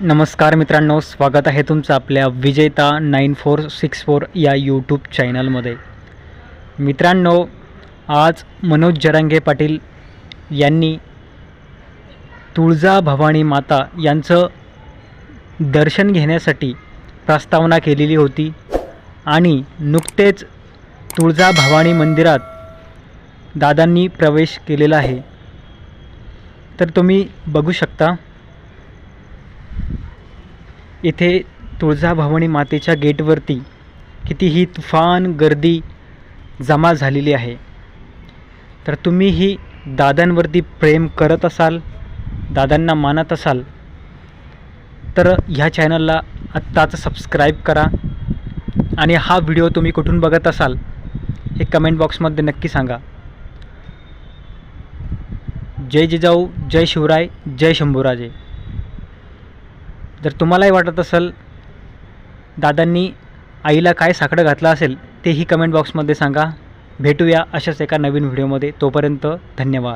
नमस्कार मित्रांनो स्वागत आहे तुमचं आपल्या Vijeta nine four six four या यूट्यूब चॅनलमध्ये. मित्रांनो आज मनोज जरांगे पाटील यांनी तुळजा भवानी माता यांचं दर्शन घेण्यासाठी प्रस्तावना केलेली होती आणि नुकतेच तुळजा भवानी मंदिरात दादांनी प्रवेश केलेला आहे. तर तुम्ही बघू शकता इथे तुळजाभवानी मातेच्या गेटवरती कितीही तुफान गर्दी जमा झालेली आहे. तर तुम्हीही दादांवरती प्रेम करत असाल दादांना मानत असाल तर ह्या चॅनलला आत्ताच सबस्क्राईब करा आणि हा व्हिडिओ तुम्ही कुठून बघत असाल हे कमेंट बॉक्समध्ये नक्की सांगा. जय जिजाऊ जय शिवराय जय शंभूराजे. जर तुम्हालाही वाटत असेल दादांनी आईला काय साकडं घातलं असेल तेही कमेंट बॉक्समध्ये सांगा. भेटूया अशाच एका नवीन व्हिडिओमध्ये तोपर्यंत धन्यवाद.